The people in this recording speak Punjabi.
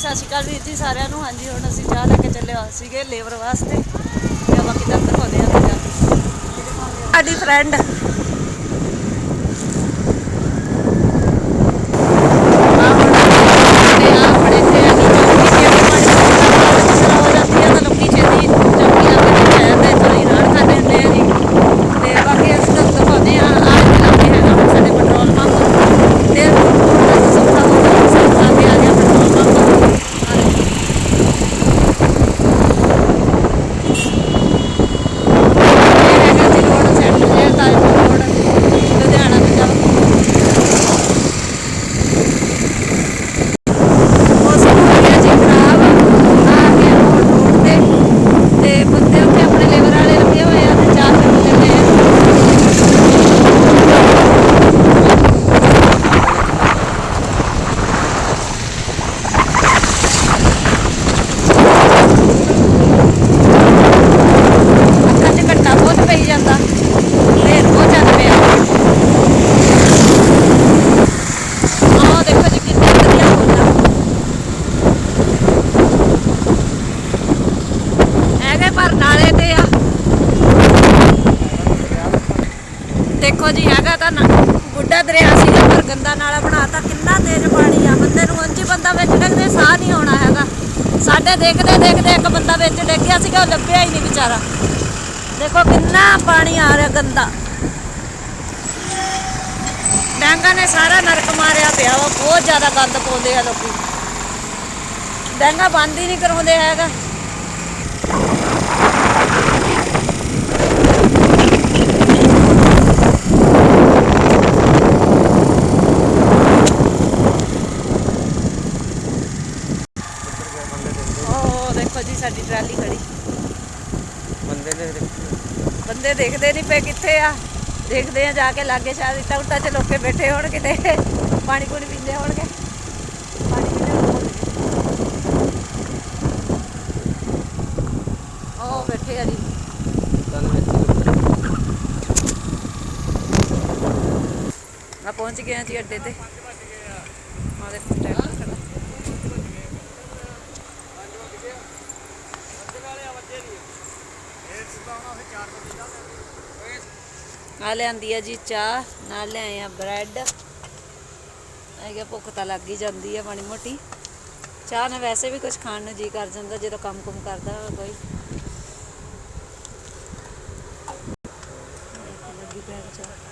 ਸਤਿ ਸ਼੍ਰੀ ਅਕਾਲ ਵੀਰ ਜੀ ਸਾਰਿਆਂ ਨੂੰ। ਹਾਂਜੀ, ਹੁਣ ਅਸੀਂ ਚਾਹ ਲੈ ਕੇ ਚੱਲੇ ਆ ਸੀਗੇ ਲੇਬਰ ਵਾਸਤੇ। ਤੇ ਬਾਕੀ ਤਾਂ ਦਿਖਾਉਂਦੇ ਆ ਤੇ ਜਾ ਕੇ ਸਾਡੀ ਫਰੈਂਡ ਲੁਧਿਆਣਾ ਤੋਂ ਚੱਲ ਮੌਸਮ ਹੋ ਗਿਆ ਜੀ ਖਰਾਬ ਆ ਗਿਆ ਹੁਣ ਰੋਡ ਤੇ ਤੇ ਬੰਦੇ ਉੱਤੇ ਆਪਣੇ ਲੇਬਰ ਵਾਲੇ ਲੱਗੇ ਹੋਏ ਆ ਤੇ ਚਾਰ ਪੀ ਲੈਂਦੇ ਆ ਅੱਖਾਂ 'ਚ ਘੱਟਾ ਬਹੁਤ ਪਈ ਜਾਂਦਾ ਢੇਰ ਬਹੁਤ ਜ਼ਿਆਦਾ ਪਿਆ ਆਹ ਦੇਖੋ ਜੀ ਕਿੰਨਾ ਵਧੀਆ ਹੁੰਦਾ ਹੈਗੇ ਤੇ ਆ। ਦੇਖੋ ਜੀ ਹੈਗਾ ਤਾਂ ਬੁੱਢਾ ਦਰਿਆ ਸੀਗਾ ਪਰ ਗੰਦਾ ਨਾਲਾ ਬਣਾਤਾ, ਕਿੰਨਾ ਤੇਜ਼ ਪਾਣੀ ਆ। ਬੰਦੇ ਨੂੰ ਉਂਝ ਬੰਦਾ ਵਿੱਚ ਡਿੱਗਦੇ, ਸਾਹ ਨਹੀਂ ਆਉਣਾ ਹੈਗਾ। ਸਾਡੇ ਦੇਖਦੇ ਦੇਖਦੇ ਇੱਕ ਬੰਦਾ ਵਿੱਚ ਡਿੱਗ ਗਿਆ ਸੀਗਾ, ਉਹ ਲੱਭਿਆ ਹੀ ਨਹੀਂ ਵਿਚਾਰਾ। ਦੇਖੋ ਕਿੰਨਾ ਪਾਣੀ ਆ ਰਿਹਾ ਗੰਦਾ। ਡਾਂਗਾ ਨੇ ਸਾਰਾ ਨਰਕ ਮਾਰਿਆ ਪਿਆ ਵਾ, ਬਹੁਤ ਜ਼ਿਆਦਾ ਗੰਦ ਪਾਉਂਦੇ ਆ ਲੋਕੀ। ਡਾਂਗਾ ਬੰਦ ਹੀ ਨਹੀਂ ਕਰਾਉਂਦੇ ਹੈਗਾ ਉਹ ਦੇਖੋ ਜੀ ਸਾਡੀ ਟਰਾਲੀ ਖੜੀ। ਬੰਦੇ ਨੇ ਬੰਦੇ ਦੇਖਦੇ ਨਹੀਂ ਪਏ ਕਿੱਥੇ ਆ। ਦੇਖਦੇ ਆ ਜਾ ਕੇ ਲਾਗੇ ਸ਼ਾਇਦ ਇੱਟਾਂ ਉੱਟਾਂ 'ਚ ਲੋਕੇ ਬੈਠੇ ਹੋਣ ਕਿਤੇ ਪਾਣੀ ਪੂਣੀ ਪੀਂਦੇ ਹੋਣਗੇ। ਪਾਣੀ ਪੀਂਦੇ ਹੋਣਗੇ। ਉਹ ਬੈਠੇ ਆ ਜੀ। ਮੈਂ ਪਹੁੰਚ ਗਿਆ ਜੀ ਅੱਡੇ ਤੇ। ਆ ਦੇਖੋ ਆ ਲਿਆਂਦੀ ਆ ਜੀ ਚਾਹ, ਨਾਲ ਲਿਆਏ ਆ ਬ੍ਰੈਡ। ਆਏਗਾ ਭੁੱਖ ਤਾਂ ਲੱਗ ਹੀ ਜਾਂਦੀ ਆ ਮਾੜੀ ਮੋਟੀ। ਚਾਹ ਨਾਲ ਵੈਸੇ ਵੀ ਕੁਝ ਖਾਣ ਨੂੰ ਜੀ ਕਰ ਜਾਂਦਾ, ਜਦੋਂ ਕੰਮ-ਕੁਮ ਕਰਦਾ ਕੋਈ। ਲੱਗੀ ਪੈਣ